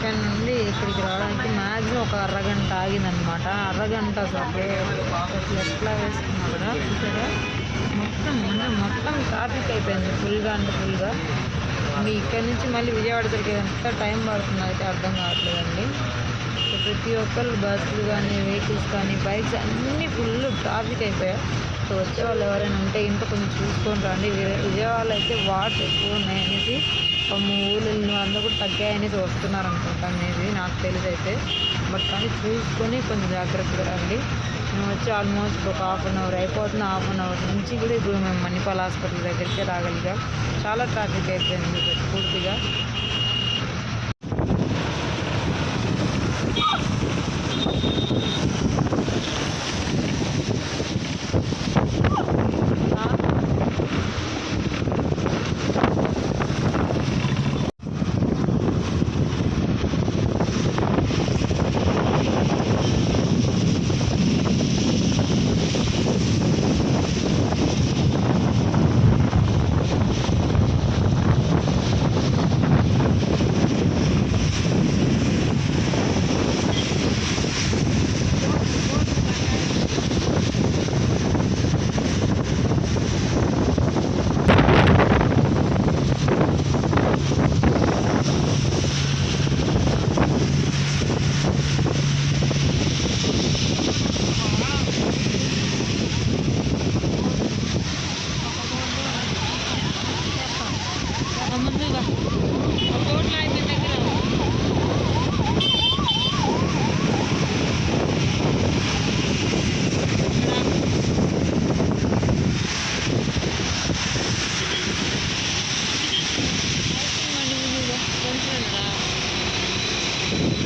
ఇక్కడ నుండి ఇక్కడికి రావడానికి మ్యాక్సిమం ఒక అరగంట ఆగిందనమాట అరగంట అసలు ఎట్లా వేసుకున్నా కూడా చూసారా? మొత్తం అంటే మొత్తం ట్రాఫిక్ అయిపోయింది ఫుల్గా అంటే ఫుల్గా మీ ఇక్కడ నుంచి మళ్ళీ విజయవాడ దొరికే ఎంత టైం పడుతుందో అయితే అర్థం కావట్లేదండి. ప్రతి ఒక్కరు బస్సులు కానీ వెహికల్స్ కానీ బైక్స్ అన్నీ ఫుల్ ట్రాఫిక్ అయిపోయాయి. సో వచ్చే వాళ్ళు ఎవరైనా ఉంటే ఇంట్లో కొంచెం చూసుకొని రండి. విజయ- విజయవాడలో అయితే వాటర్ ఎక్కువ ఉన్నాయి అనేసి అందరూ కూడా తగ్గాయని వస్తున్నారు అనుకుంటా అనేది నాకు తెలిసి అయితే బట్ కానీ చూసుకొని కొంచెం జాగ్రత్తగా రండి. మేము వచ్చి ఆల్మోస్ట్ ఒక హాఫ్ అన్ అవర్ అయిపోతుంది. హాఫ్ అన్ అవర్ నుంచి కూడా ఇప్పుడు మేము మణిపాల్ హాస్పిటల్ దగ్గరికి రాగలిగా. చాలా ట్రాఫిక్ అయిపోయింది పూర్తిగా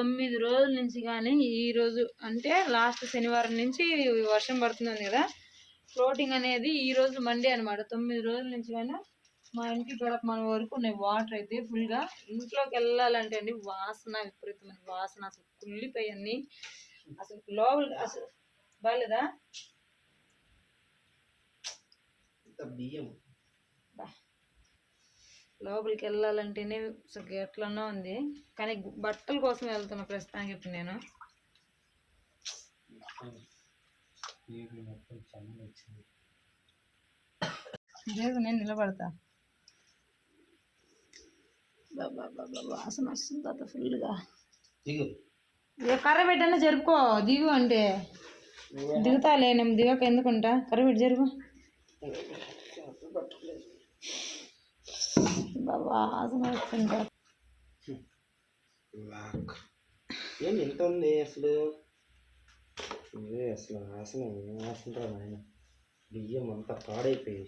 తొమ్మిది రోజుల నుంచి కానీ ఈ రోజు అంటే లాస్ట్ శనివారం నుంచి వర్షం పడుతుంది కదా? ఫ్లోటింగ్ అనేది ఈ రోజు మండే అన్నమాట. తొమ్మిది రోజుల నుంచి కానీ మా ఇంటి గడప మన వరకు ఉన్నాయి వాటర్ అయితే ఫుల్గా. ఇంట్లోకి వెళ్ళాలంటే అండి వాసన విపరీతమైన వాసన అసలు కుళ్ళిపోయి అన్ని. అసలు లోపల అసలు బాగాలేదా బియ్యం. లోపలికి వెళ్ళాలంటేనే ఎట్లనో ఉంది కానీ బట్టల కోసం వెళ్తున్నా ప్రస్తుతానికి ఇప్పుడు నేను మొత్తం చల్లగా వచ్చింది లేదు నేను నిలబడతా బాబా బాబా వాసన వస్తుంది ఫుల్గా దిగు ఏ కర్ర పెట్టన్నా జరుపుకో దిగు అంటే దిగుతాలే నేను దిగక ఎందుకుంటా కర్ర పెట్టి జరుపు బాబా ఏం ఎంత ఉంది అసలు? ఇదే అసలు ఏం నాయన? బియ్యం అంతా పాడైపోయి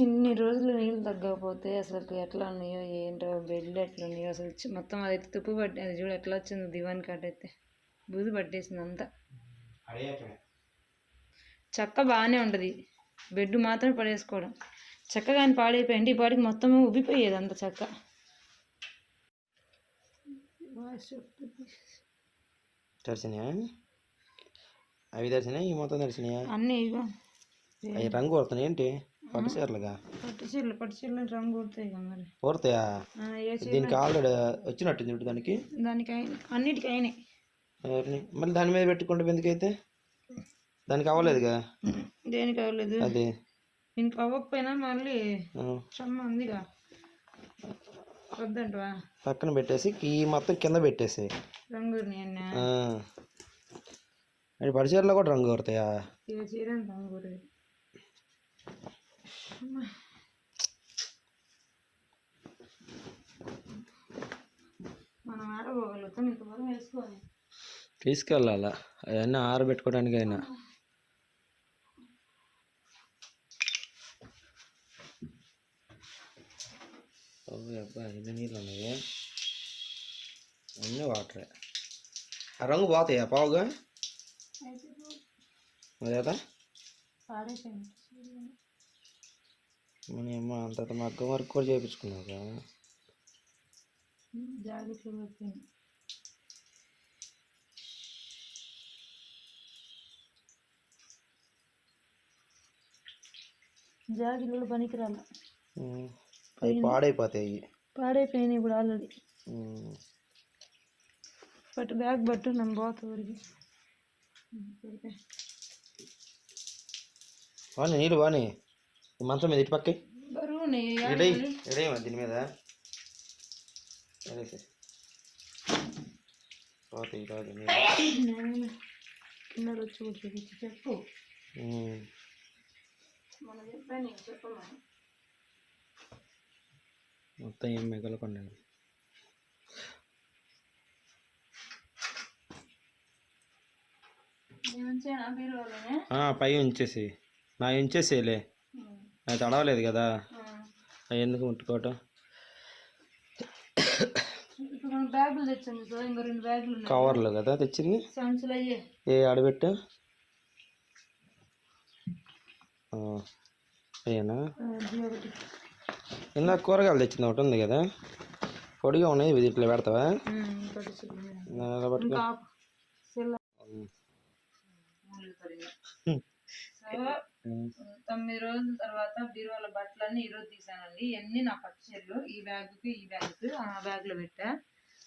ఇన్ని రోజులు నీళ్ళు తగ్గకపోతే అసలు ఎట్లా ఉన్నాయో ఏంటో బెడ్లు ఎట్లా ఉన్నాయో అసలు చి- మొత్తం అది తుప్పు పట్టి అది చూడు ఎట్లా వచ్చిందో దివాన్ కాట్ అయితే. బూజు పట్టేసింది అంతా. చక్క బాగానే ఉంటుంది. బెడ్ మాత్రం పడేసుకోవడం. చెక్క కానీ పాడైపోయింది ఈ పాటికి మొత్తం ఉబ్బిపోయేది అంత చెక్క. తడిసినాయా అవి తడిసినాయి ఈ మొత్తం తడిసినాయా అన్నీ ఇగో. అవి రంగు కొడుతున్నాయి ఏంటి? పట్టు చీరలుగా పట్టు చీరలు పట్టు చీరలు రంగు కొడతాయి మరి. చీర దీనికి ఆల్రెడీ వచ్చినట్టుంది దానికి. దానికి అన్నిటికీ అయినాయి మళ్ళీ దాని మీద పెట్టుకుంటే ఎందుకైతే? దానికి అవ్వలేదుగా? దేనికి అవ్వలేదు. అది. ఇంక అవ్వకపోయినా మళ్ళీ శ్రమ ఉందిగా. వద్దంటవా? పక్కన పెట్టేసి ఈ మొత్తం కింద పెట్టేసి. రంగు నేను. అది పట్టు చీరలో కూడా రంగు కోరుతాయా ఇక చీర రంగు మనం ఆడబోగలుగుతాం ఇంతవరకు వేసుకోవాలి. తీసుకెళ్ళాలా? అవన్నీ ఆరబెట్టుకోవడానికి అయినా ఓ అబ్బా ఎన్ని నీళ్ళు ఉన్నాయి అన్నీ వాటరే ఆ రంగు పోతాయా పావుగా మరి కదా పాడైపోయింది మన అమ్మ అంత మగ్గం వర్క్ కూడా చేయించుకున్నాక జాకెట్లు పెట్టింది జాకెట్లు పనికిరాల అవి పాడైపోతాయి. పాడైపోయినాయి ఇప్పుడు ఆల్రెడీ. బట్ బ్యాగ్ బట్టు నన్ను పోతా ఊరికి. వాణి నీళ్ళు వాణి ఈ మంచం మీద ఇటు పక్కి. ఎడై ఎడై దీని మీద. పోతాయి రాదు కింద వచ్చి చెప్పు. మనం చెప్పాను నీకు చెప్పమని మొత్తం ఏం మిగలకుండా పై ఉంచేసి నా ఉంచేసేలే అది తడవలేదు కదా. అవి ఎందుకు ముట్టుకోవటం? కవర్లు కదా తెచ్చింది ఏ ఆడబెట్టు? అయ్యేనా? ఇందాక కూరగాయలు తెచ్చింది ఒకటి ఉంది కదా. పొడిగా ఉన్నాయి ఇది ఇట్లా పెడతావా? తొమ్మిది రోజుల తర్వాత బీరువాల బట్టలన్నీ ఈరోజు తీసానండి. ఇవన్నీ నా పట్టు చీరలు. ఈ బ్యాగ్కి ఈ బ్యాగ్కి ఆ బ్యాగ్లో పెట్టా.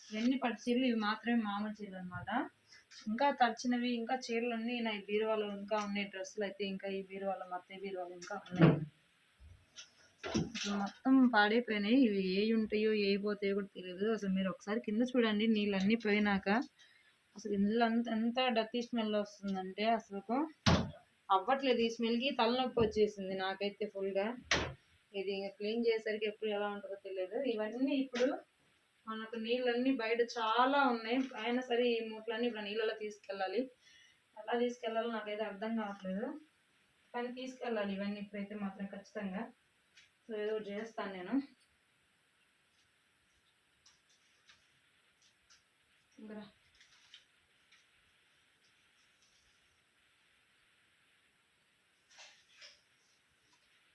ఇవన్నీ పట్టు చీరలు ఇవి మాత్రమే మామూలు చీరలు అనమాట ఇంకా తడిచినవి ఇంకా చీరలు అన్నీ నా ఈ బీరువాలో ఇంకా ఉన్నాయి డ్రెస్సులు అయితే ఇంకా ఈ బీరువాలో మొత్తం బీరువాలో ఇంకా ఉన్నాయి. మొత్తం పాడైపోయినాయి. ఇవి ఏ ఉంటాయో ఏ పోతాయో కూడా తెలియదు అసలు మీరు ఒకసారి కింద చూడండి నీళ్ళన్నీ పోయినాక. అసలు ఇల్లు అంత ఎంత డర్టీ స్మెల్ వస్తుందంటే అసలు అవ్వట్లేదు. ఈ స్మెల్కి తలనొప్పి వచ్చేసింది నాకైతే ఫుల్గా. ఇది క్లీన్ చేసేసరికి ఎప్పుడు ఎలా ఉంటుందో తెలియదు ఇవన్నీ ఇప్పుడు మనకు నీళ్ళన్నీ బయట చాలా ఉన్నాయి. అయినా సరే ఈ మూటలన్నీ ఇప్పుడు నీళ్ళలో తీసుకెళ్ళాలి. ఎలా తీసుకెళ్ళాలో నాకైతే అర్థం కావట్లేదు. కానీ తీసుకెళ్ళాలి ఇవన్నీ ఇప్పుడైతే మాత్రం ఖచ్చితంగా. సో ఏదో చేస్తాను నేను. ఇంకా.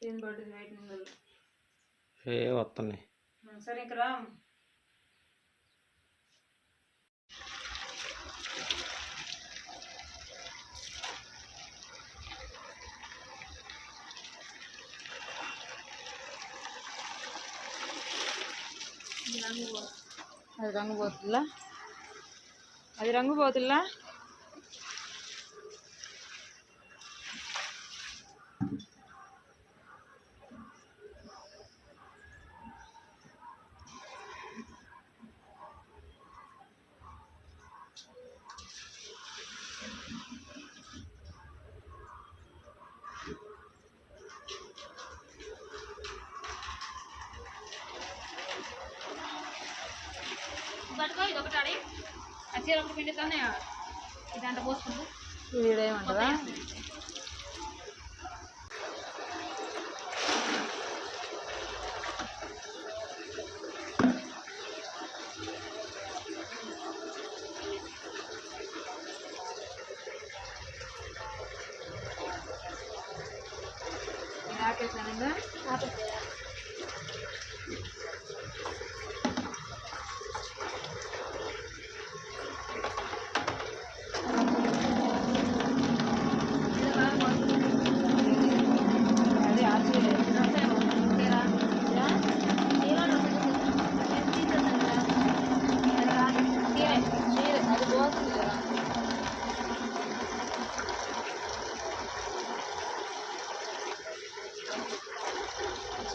ఏం పడుతుంది బయట వస్తున్నాయి. సరే ఇంకా రంగు పోతుల్లా అది రంగు పోతుల్లా పోతుందా అది రంగు పోతుందా వీడేమంటారా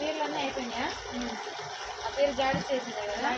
చీరలు అన్నీ అయిపోయినాయా ఆ పేరు జాడి చేసిందే కదా?